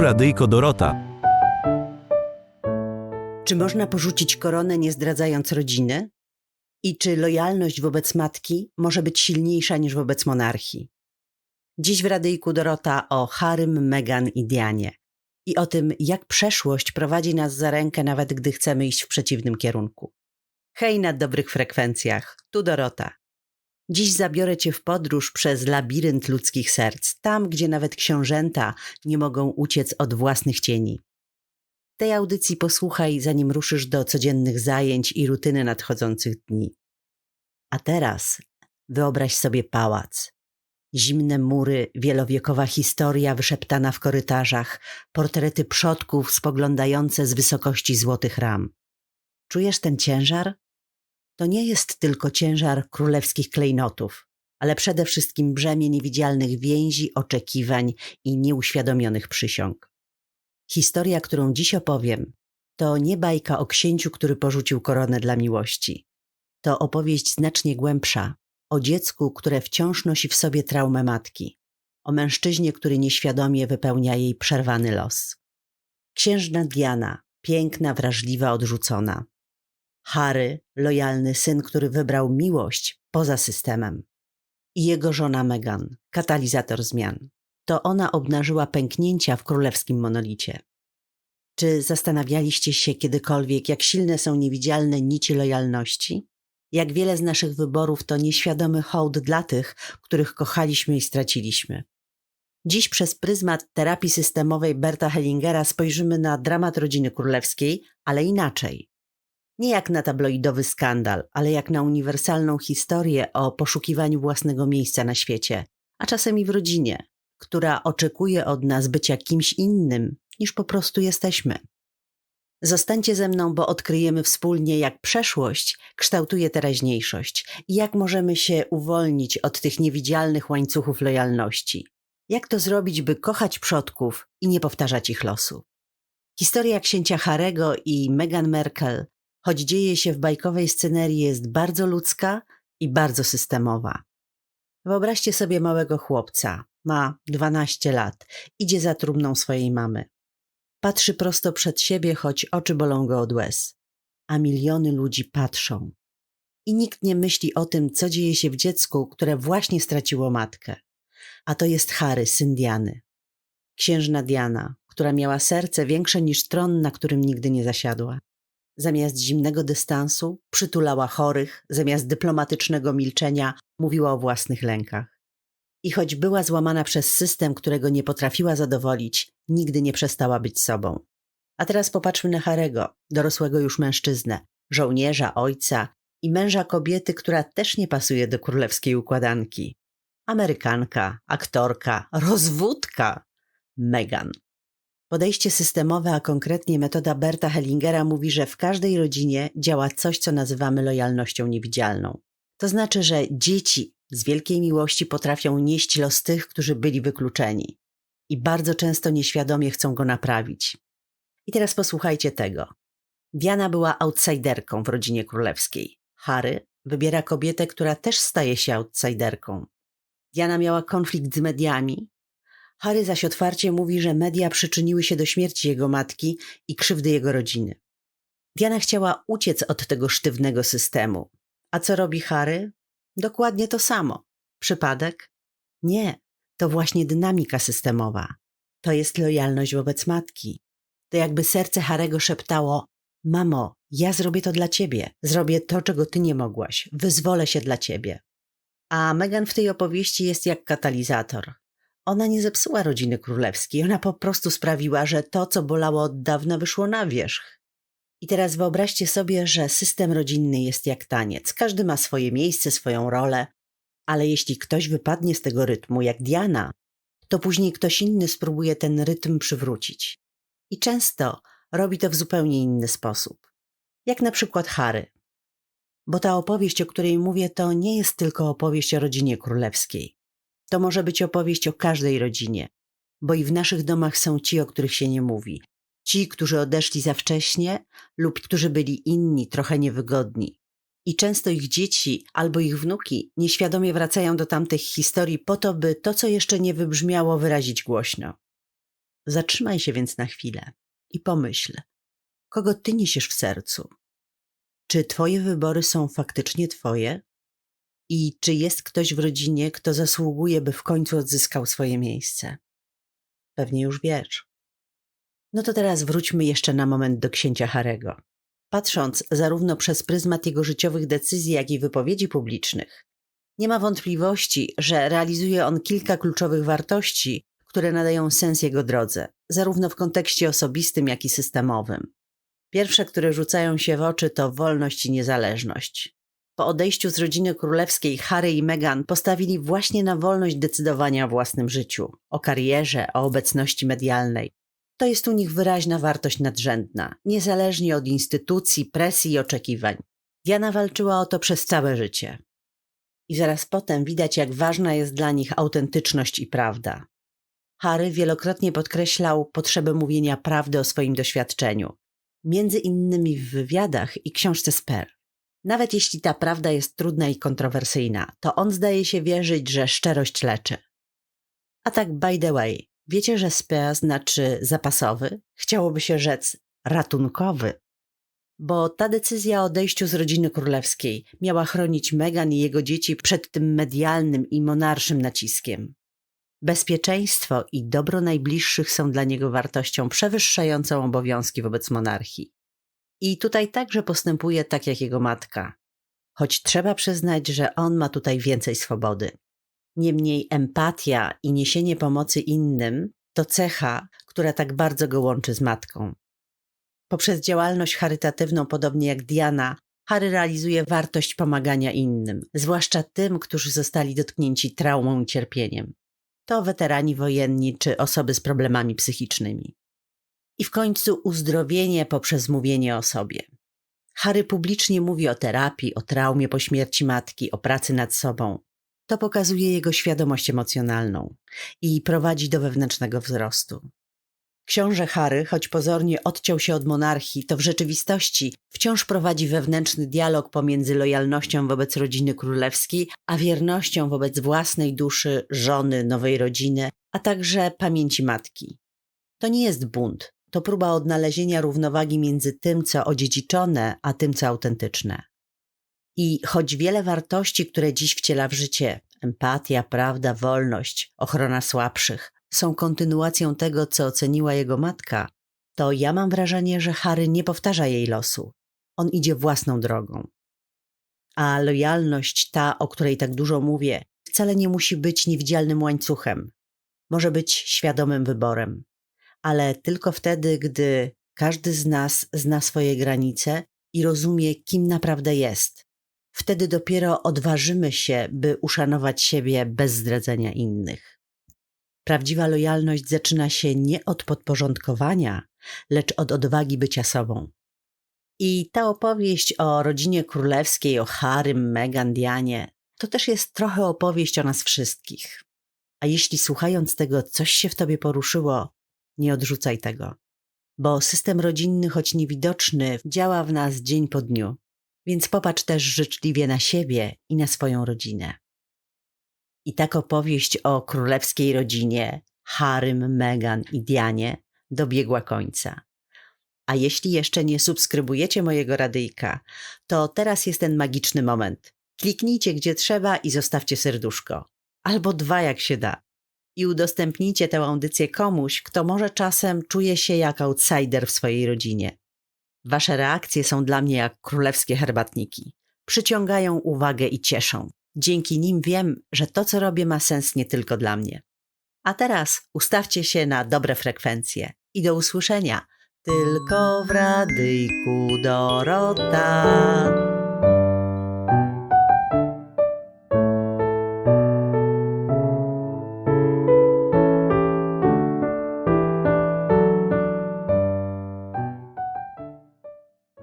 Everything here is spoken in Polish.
Radyjko Dorota. Czy można porzucić koronę nie zdradzając rodziny? I czy lojalność wobec matki może być silniejsza niż wobec monarchii? Dziś w radyjku Dorota o Harrym, Meghan i Dianie. I o tym, jak przeszłość prowadzi nas za rękę, nawet gdy chcemy iść w przeciwnym kierunku. Hej na dobrych frekwencjach, tu Dorota. Dziś zabiorę Cię w podróż przez labirynt ludzkich serc, tam gdzie nawet książęta nie mogą uciec od własnych cieni. Tej audycji posłuchaj, zanim ruszysz do codziennych zajęć i rutyny nadchodzących dni. A teraz wyobraź sobie pałac. Zimne mury, wielowiekowa historia wyszeptana w korytarzach, portrety przodków spoglądające z wysokości złotych ram. Czujesz ten ciężar? To nie jest tylko ciężar królewskich klejnotów, ale przede wszystkim brzemię niewidzialnych więzi, oczekiwań i nieuświadomionych przysiąg. Historia, którą dziś opowiem, to nie bajka o księciu, który porzucił koronę dla miłości. To opowieść znacznie głębsza, o dziecku, które wciąż nosi w sobie traumę matki, o mężczyźnie, który nieświadomie wypełnia jej przerwany los. Księżna Diana, piękna, wrażliwa, odrzucona. Harry, lojalny syn, który wybrał miłość poza systemem. I jego żona Meghan, katalizator zmian. To ona obnażyła pęknięcia w królewskim monolicie. Czy zastanawialiście się kiedykolwiek, jak silne są niewidzialne nici lojalności? Jak wiele z naszych wyborów to nieświadomy hołd dla tych, których kochaliśmy i straciliśmy. Dziś przez pryzmat terapii systemowej Berta Hellingera spojrzymy na dramat rodziny królewskiej, ale inaczej. Nie jak na tabloidowy skandal, ale jak na uniwersalną historię o poszukiwaniu własnego miejsca na świecie, a czasem i w rodzinie, która oczekuje od nas bycia kimś innym niż po prostu jesteśmy. Zostańcie ze mną, bo odkryjemy wspólnie, jak przeszłość kształtuje teraźniejszość i jak możemy się uwolnić od tych niewidzialnych łańcuchów lojalności. Jak to zrobić, by kochać przodków i nie powtarzać ich losu. Historia księcia Harego i Meghan Merkel, choć dzieje się w bajkowej scenerii, jest bardzo ludzka i bardzo systemowa. Wyobraźcie sobie małego chłopca, ma 12 lat, idzie za trumną swojej mamy. Patrzy prosto przed siebie, choć oczy bolą go od łez. A miliony ludzi patrzą. I nikt nie myśli o tym, co dzieje się w dziecku, które właśnie straciło matkę. A to jest Harry, syn Diany. Księżna Diana, która miała serce większe niż tron, na którym nigdy nie zasiadła. Zamiast zimnego dystansu przytulała chorych, zamiast dyplomatycznego milczenia mówiła o własnych lękach. I choć była złamana przez system, którego nie potrafiła zadowolić, nigdy nie przestała być sobą. A teraz popatrzmy na Harego, dorosłego już mężczyznę, żołnierza, ojca i męża kobiety, która też nie pasuje do królewskiej układanki. Amerykanka, aktorka, rozwódka. Meghan. Podejście systemowe, a konkretnie metoda Berta Hellingera mówi, że w każdej rodzinie działa coś, co nazywamy lojalnością niewidzialną. To znaczy, że dzieci z wielkiej miłości potrafią nieść los tych, którzy byli wykluczeni i bardzo często nieświadomie chcą go naprawić. I teraz posłuchajcie tego. Diana była outsiderką w rodzinie królewskiej. Harry wybiera kobietę, która też staje się outsiderką. Diana miała konflikt z mediami. Harry zaś otwarcie mówi, że media przyczyniły się do śmierci jego matki i krzywdy jego rodziny. Diana chciała uciec od tego sztywnego systemu. A co robi Harry? Dokładnie to samo. Przypadek? Nie, to właśnie dynamika systemowa. To jest lojalność wobec matki. To jakby serce Harego szeptało: Mamo, ja zrobię to dla ciebie. Zrobię to, czego ty nie mogłaś. Wyzwolę się dla ciebie. A Megan w tej opowieści jest jak katalizator. Ona nie zepsuła rodziny królewskiej, ona po prostu sprawiła, że to, co bolało od dawna, wyszło na wierzch. I teraz wyobraźcie sobie, że system rodzinny jest jak taniec. Każdy ma swoje miejsce, swoją rolę, ale jeśli ktoś wypadnie z tego rytmu, jak Diana, to później ktoś inny spróbuje ten rytm przywrócić. I często robi to w zupełnie inny sposób. Jak na przykład Harry. Bo ta opowieść, o której mówię, to nie jest tylko opowieść o rodzinie królewskiej. To może być opowieść o każdej rodzinie, bo i w naszych domach są ci, o których się nie mówi. Ci, którzy odeszli za wcześnie lub którzy byli inni, trochę niewygodni. I często ich dzieci albo ich wnuki nieświadomie wracają do tamtych historii po to, by to, co jeszcze nie wybrzmiało, wyrazić głośno. Zatrzymaj się więc na chwilę i pomyśl, kogo ty niesiesz w sercu. Czy twoje wybory są faktycznie twoje? I czy jest ktoś w rodzinie, kto zasługuje, by w końcu odzyskał swoje miejsce? Pewnie już wiesz. No to teraz wróćmy jeszcze na moment do księcia Harego. Patrząc zarówno przez pryzmat jego życiowych decyzji, jak i wypowiedzi publicznych, nie ma wątpliwości, że realizuje on kilka kluczowych wartości, które nadają sens jego drodze, zarówno w kontekście osobistym, jak i systemowym. Pierwsze, które rzucają się w oczy, to wolność i niezależność. Po odejściu z rodziny królewskiej Harry i Meghan postawili właśnie na wolność decydowania o własnym życiu, o karierze, o obecności medialnej. To jest u nich wyraźna wartość nadrzędna, niezależnie od instytucji, presji i oczekiwań. Diana walczyła o to przez całe życie. I zaraz potem widać, jak ważna jest dla nich autentyczność i prawda. Harry wielokrotnie podkreślał potrzebę mówienia prawdy o swoim doświadczeniu, między innymi w wywiadach i książce Sper. Nawet jeśli ta prawda jest trudna i kontrowersyjna, to on zdaje się wierzyć, że szczerość leczy. A tak by the way, wiecie, że spare znaczy zapasowy? Chciałoby się rzec ratunkowy. Bo ta decyzja o odejściu z rodziny królewskiej miała chronić Meghan i jego dzieci przed tym medialnym i monarszym naciskiem. Bezpieczeństwo i dobro najbliższych są dla niego wartością przewyższającą obowiązki wobec monarchii. I tutaj także postępuje tak jak jego matka. Choć trzeba przyznać, że on ma tutaj więcej swobody. Niemniej empatia i niesienie pomocy innym to cecha, która tak bardzo go łączy z matką. Poprzez działalność charytatywną, podobnie jak Diana, Harry realizuje wartość pomagania innym, zwłaszcza tym, którzy zostali dotknięci traumą i cierpieniem. To weterani wojenni czy osoby z problemami psychicznymi i w końcu uzdrowienie poprzez mówienie o sobie. Harry publicznie mówi o terapii, o traumie po śmierci matki, o pracy nad sobą. To pokazuje jego świadomość emocjonalną i prowadzi do wewnętrznego wzrostu. Książę Harry, choć pozornie odciął się od monarchii, to w rzeczywistości wciąż prowadzi wewnętrzny dialog pomiędzy lojalnością wobec rodziny królewskiej, a wiernością wobec własnej duszy, żony, nowej rodziny, a także pamięci matki. To nie jest bunt, to próba odnalezienia równowagi między tym, co odziedziczone, a tym, co autentyczne. I choć wiele wartości, które dziś wciela w życie empatia, prawda, wolność, ochrona słabszych są kontynuacją tego, co oceniła jego matka, to ja mam wrażenie, że Harry nie powtarza jej losu. On idzie własną drogą. A lojalność, ta, o której tak dużo mówię, wcale nie musi być niewidzialnym łańcuchem. Może być świadomym wyborem ale tylko wtedy, gdy każdy z nas zna swoje granice i rozumie, kim naprawdę jest. Wtedy dopiero odważymy się, by uszanować siebie bez zdradzenia innych. Prawdziwa lojalność zaczyna się nie od podporządkowania, lecz od odwagi bycia sobą. I ta opowieść o rodzinie królewskiej, o Harrym, Meghan, Dianie, to też jest trochę opowieść o nas wszystkich. A jeśli słuchając tego coś się w tobie poruszyło, nie odrzucaj tego, bo system rodzinny, choć niewidoczny, działa w nas dzień po dniu, więc popatrz też życzliwie na siebie i na swoją rodzinę. I tak opowieść o królewskiej rodzinie, Harym, Meghan i Dianie dobiegła końca. A jeśli jeszcze nie subskrybujecie mojego radyjka, to teraz jest ten magiczny moment. Kliknijcie gdzie trzeba i zostawcie serduszko. Albo dwa jak się da i udostępnijcie tę audycję komuś, kto może czasem czuje się jak outsider w swojej rodzinie. Wasze reakcje są dla mnie jak królewskie herbatniki. Przyciągają uwagę i cieszą. Dzięki nim wiem, że to, co robię, ma sens nie tylko dla mnie. A teraz ustawcie się na dobre frekwencje i do usłyszenia. Tylko w radyjku Dorota.